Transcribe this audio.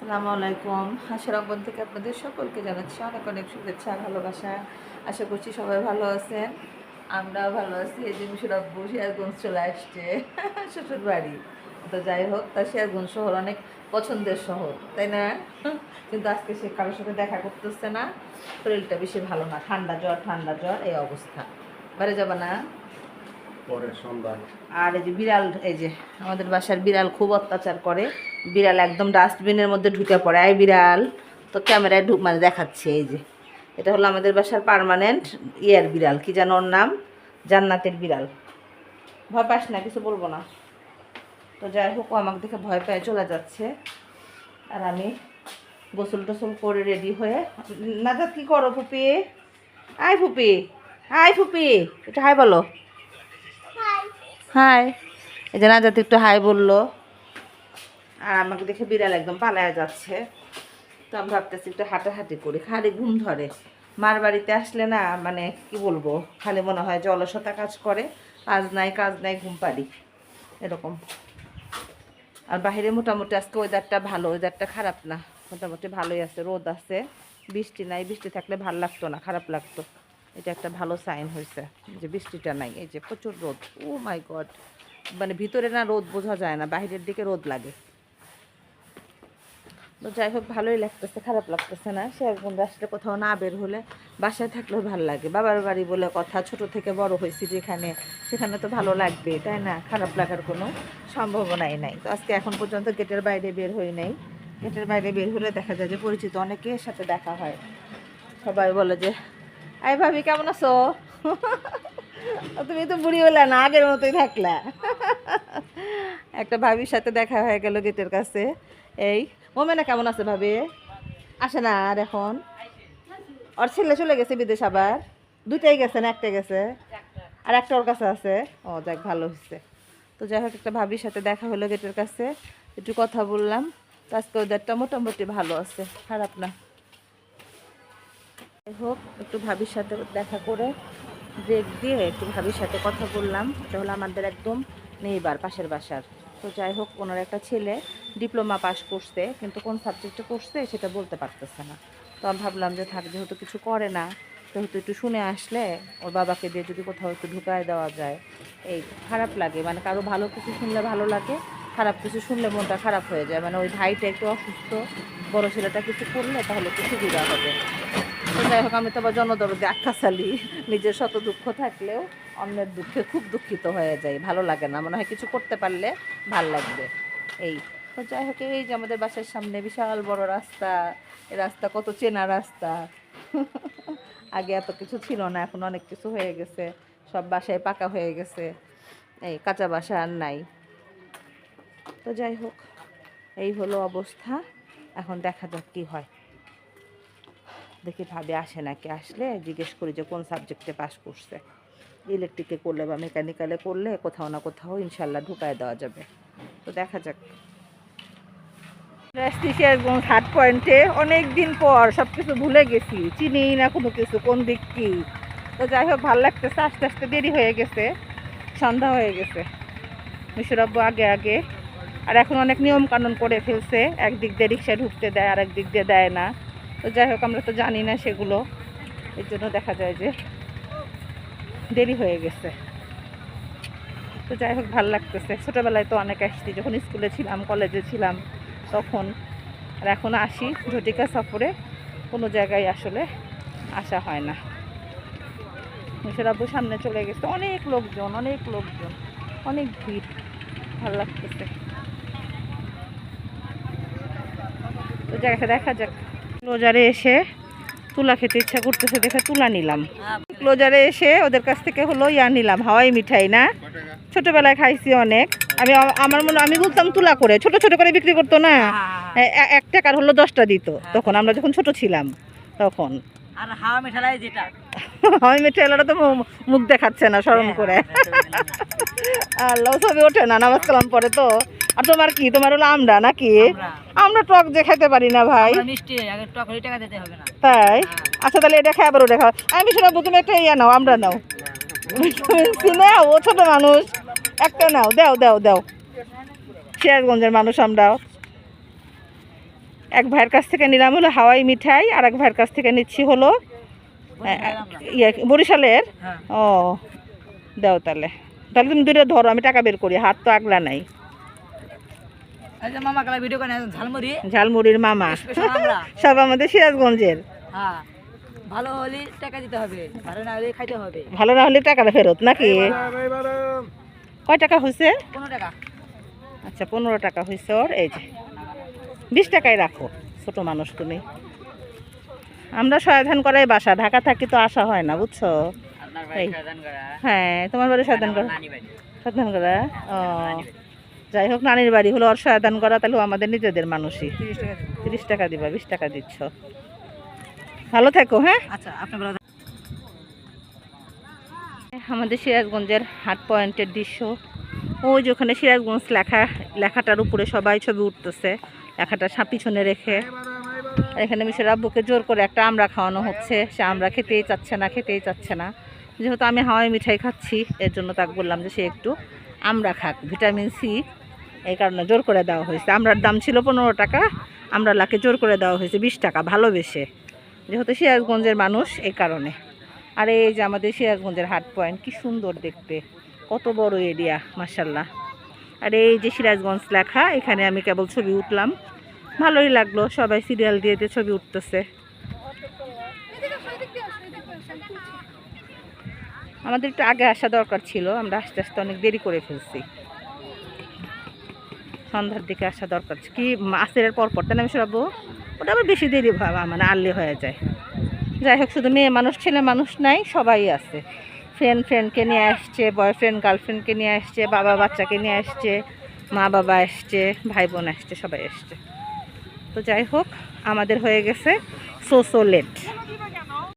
আসসালামু আলাইকুম। হাসিরঙ্গন থেকে আপনাদের সকলকে জানাচ্ছি অনেক অনেক শুভেচ্ছা ভালোবাসা। আশা করছি সবাই ভালো আছেন। আমরাও ভালো আছি। এই যে মুশিরাব্বু সিরাজগঞ্জ চলে আসছে শ্বশুর বাড়ি তো যাই হোক তা সিরাজগঞ্জ শহর অনেক পছন্দের শহর, তাই না? কিন্তু আজকে সে কারোর সাথে দেখা করতেছে না। শরীরটা বেশি ভালো না, ঠান্ডা জ্বর ঠান্ডা জ্বর, এই অবস্থা। বাড়ি যাবা না? আর এই যে বিড়াল, এই যে আমাদের বাসার বিড়াল খুব অত্যাচার করে। বিড়াল একদম ডাস্টবিনের মধ্যে ঢুকে পড়ে। আই বিড়াল, তো ক্যামেরায় ঢুক মানে দেখাচ্ছে, এই যে। এটা হলো আমাদের বাসার পার্মানেন্ট ইয়ার বিড়াল, কি যেন ওর নাম? জান্নাতের বিড়াল। ভয় পাস না, কিছু বলব না। তো যাই হোক আমাকে দেখে ভয় পেয়ে চলে যাচ্ছে। আর আমি গোসল টোসল করে রেডি হয়ে নাজাত কি করো ফুপি? আয় ফুপি আয় ফুপি এটা হাই বলো। হাই। এই যে নাজাত একটু হাই বলল। আর আমাকে দেখে বিড়াল একদম পালায়া যাচ্ছে। তো আমি ভাবতেছি একটু হাঁটাহাঁটি করি। খালি ঘুম ধরে। মার বাড়িতে আসলে না মানে কি বলব, খালি মনে হয় যে অলসতা কাজ করে। কাজ নাই কাজ নাই, ঘুম পারি এরকম। আর বাইরে মোটামুটি আজকে ওয়েদারটা ভালো ওয়েদারটা খারাপ না। মোটামুটি ভালোই আছে, রোদ আছে। বৃষ্টি নাই, বৃষ্টি থাকলে ভালো লাগতো না, খারাপ লাগতো। এটা একটা ভালো সাইন হয়েছে যে বৃষ্টিটা নাই, এই যে প্রচুর রোদ। ও মাই গড মানে ভিতরে না রোদ বোঝা যায় না বাইরের দিকে রোদ লাগে। তো যাই হোক, ভালোই লাগতেছে, খারাপ লাগতেছে না। সে একদম আসলে কোথাও না বের হলে বাসায় থাকলেও ভালো লাগে। বাবার বাড়ি বলে কথা, ছোট থেকে বড় হয়েছি যেখানে, সেখানে তো ভালো লাগবে, তাই না? খারাপ লাগার কোনো সম্ভাবনাই নাই। তো আজকে এখন পর্যন্ত গেটের বাইরে বের হই নাই। গেটের বাইরে বের হলে দেখা যায় যে পরিচিত অনেকের সাথে দেখা হয়। সবাই বলে যে আই ভাবি, কেমন আছো? তুমি তো বুড়ি হলে না, আগের মতোই থাকলা। একটা ভাবির সাথে দেখা হয়ে গেল গেটের কাছে। এই, মোমেনা কেমন আছে ভাবি? আসে না আর এখন? ওর ছেলে চলে গেছে বিদেশ আবার। দুইটাই গেছে না একটা গেছে? আর একটা ওর কাছে আছে। ও, যাক, ভালো হয়েছে তো যাই হোক, একটা ভাবির সাথে দেখা হলো গেটের কাছে। একটু কথা বললাম। তো আজকে ওদেরটা মোটামুটি ভালো আছে, খারাপ না। হোক, একটু ভাবির সাথে দেখা করে ব্রেক দিয়ে একটু ভাবির সাথে কথা বললাম। এটা হলো আমাদের একদম নেইবার, পাশের বাসার। তো যাই হোক, ওনার একটা ছেলে ডিপ্লোমা পাস করছে, কিন্তু কোন সাবজেক্টে করছে সেটা বলতে পারতেছে না। তো আমি ভাবলাম যে থাক, যেহেতু কিছু করে না, সেহেতু একটু শুনে আসলে ওর বাবাকে দিয়ে যদি কোথাও একটু ঢুকায় দেওয়া যায়। এই খারাপ লাগে মানে কারও ভালো কিছু শুনলে ভালো লাগে, খারাপ কিছু শুনলে মনটা খারাপ হয়ে যায়। মানে ওই ভাইটা একটু অসুস্থ, বড় ছেলেটা কিছু করলে তাহলে একটু সুবিধা হবে। তো যাই হোক, আমি তো আবার জনদরদে চালি নিজের শত দুঃখ থাকলেও অন্যের দুঃখে খুব দুঃখিত হয়ে যায় ভালো লাগে না, মনে হয় কিছু করতে পারলে ভালো লাগবে। এই। তো যাই হোক, এই যে আমাদের বাসার সামনে বিশাল বড় রাস্তা, এই রাস্তা কত চেনা রাস্তা। আগে এত কিছু ছিল না, এখন অনেক কিছু হয়ে গেছে। সব বাসায় পাকা হয়ে গেছে। এই কাঁচা বাসা আর নাই। তো যাই হোক, এই হলো অবস্থা। এখন দেখা যাক কী হয়। দেখি ভাবে আসে নাকি? আসলে জিজ্ঞেস করি যে কোন সাবজেক্টে পাস করছে। ইলেকট্রিকে করলে বা মেকানিক্যালে করলে কোথাও না কোথাও ইনশাল্লাহ ঢুকায় দেওয়া যাবে। তো দেখা যাক। হাট পয়েন্টে অনেক দিন পর সব কিছু ভুলে গেছি। চিনি না কোনো কিছু, কোন দিক কি? তো যাই হোক, ভালো লাগতেছে, আস্তে আস্তে দেরি হয়ে গেছে, সন্ধ্যা হয়ে গেছে। মিশরাব্বু আগে আগে, আর এখন অনেক নিয়ম কানুন করে ফেলছে। একদিক দিয়ে রিক্সায় ঢুকতে দেয় আর একদিক দিয়ে দেয় না। তো যাই হোক, আমরা তো জানি না সেগুলো। এর জন্য দেখা যায় যে দেরি হয়ে গেছে। তো যাই হোক, ভালো লাগতেছে। ছোটোবেলায় তো অনেক আসছি, যখন স্কুলে ছিলাম, কলেজে ছিলাম, তখন। আর এখন আসি ঝটিকা সফরে, কোনো জায়গায় আসলে আসা হয় না। মিশরাব্বু সামনে চলে গেছে। অনেক লোকজন অনেক লোকজন, অনেক ভিড়। ভালো লাগতেছে। তো জায়গাটা দেখা যাক। ক্লোজারে এসে তুলা খেতে ইচ্ছা করতেছে দেখে তুলা নিলাম। ক্লোজারে এসে ওদের কাছ থেকে হলো ইয়া নিলাম হাওয়াই মিঠাই না? ছোটবেলায় খাইছি অনেক। আমি আমার মনে আমি বলতাম তুলা করে ছোট ছোট করে বিক্রি করতো না? এ- এক টাকার হলো দশটা দিত। তখন আমরা যখন ছোট ছিলাম তখন। আর হাওয়া মিঠালাই যেটা। হাওয়াই মিঠাই তো মুখ দেখাচ্ছে না স্মরণ করে। আল্লাহ ছবি ওঠে না নামাজ কালাম পরে তো। আর তোমার কি? তোমার হলো আমরা নাকি? আমরা। টক যে খেতে পারি না ভাই। মিষ্টি আগে টক হলে টাকা দিতে হবে না। তাই? আচ্ছা তাহলে এটা খাই আবার ওটা আমি শোনাবো তুমি একটা ইয়া নাও আমরা নাও। নাও ও ছোট মানুষ। একটা নাও দাও দাও দাও। সিরাজগঞ্জের মানুষ আমরাও। এক ভাইয়ের কাছ থেকে নিলাম হলো হাওয়াই মিঠাই আর এক ভাইয়ের কাছ থেকে নিচ্ছি হলো ইয়ে বরিশালের? হ্যাঁ। ও দাও তাহলে। তাহলে তুমি দুটো ধরো আমি টাকা বের করি হাত তো আগলা নাই এই যে মামা কালা ভিডিও করে ঝালমুড়ি ঝালমুড়ির মামা। স্পেশাল আমরা। সব আমাদের সিরাজগঞ্জের। হ্যাঁ ভালো হলে টাকা দিতে হবে ভালো না হলে খাইতে হবে। ভালো না হলে টাকাটা ফেরত নাকি? কয় টাকা হয়েছে পনেরো টাকা। আচ্ছা পনেরো টাকা হয়েছে ওর এই যে। বিশ টাকায় রাখো ছোট মানুষ তুমি। আমরা সয়াধান করাই বাসা ঢাকা থাকি তো আসা হয় না বুঝছ? এই। হ্যাঁ তোমার বাড়ি সয়াধান করা? সয়াধান করা? ও। যাই হোক নানির বাড়ি হলো সয়াধান করা তাহলে আমাদের নিজেদের মানুষই। তিরিশ টাকা দেবো। বিশ টাকা দিচ্ছ। ভালো থেকো হ্যাঁ? আচ্ছা আমাদের সিরাজগঞ্জের হাট পয়েন্টের দৃশ্য। ওই যে ওখানে সিরাজগঞ্জ লেখা লেখাটার উপরে সবাই ছবি উঠতেছে। লেখাটা পিছনে রেখে। এখানে মিশর আব্বুকে জোর করে একটা আমরা খাওয়ানো হচ্ছে। সে আমরা খেতেই চাচ্ছে না খেতেই চাচ্ছে না। যেহেতু আমি হাওয়াই মিঠাই খাচ্ছি এর জন্য তাকে বললাম যে সে একটু আমরা খাক, ভিটামিন সি এই কারণে জোর করে দেওয়া হয়েছে। আমরার দাম ছিল পনেরো টাকা, আমরা লাকে জোর করে দেওয়া হয়েছে, বিশ টাকা, ভালোবেসে। যেহেতু সিরাজগঞ্জের মানুষ, এই কারণে। আর এই যে আমাদের সিরাজগঞ্জের হাট পয়েন্ট, কি সুন্দর দেখতে। কত বড় এরিয়া মাসাল্লাহ আর এই যে সিরাজগঞ্জ লেখা, এখানে আমি কেবল ছবি উঠলাম। ভালোই লাগল, সবাই সিরিয়াল দিয়ে দিয়ে ছবি উঠতেছে। আমাদের একটু আগে আসা দরকার ছিল, আমরা আস্তে আস্তে অনেক দেরি করে ফেলছি। সন্ধ্যার দিকে আসা দরকার। কি আসের পর তাই না আমি সরাবো ওটা আবার বেশি দেরি মানে আর্লি হয়ে যায়। যাই হোক, শুধু মেয়ে মানুষ, ছেলে মানুষ নাই, সবাই আছে। ফ্রেন্ড ফ্রেন্ডকে নিয়ে আসছে বয়ফ্রেন্ড গার্লফ্রেন্ডকে নিয়ে আসছে, বাবা, বাচ্চাকে নিয়ে আসছে, মা, বাবা আসছে, ভাই, বোন আসছে, সবাই আসছে। তো যাই হোক, আমাদের হয়ে গেছে সোসো লেট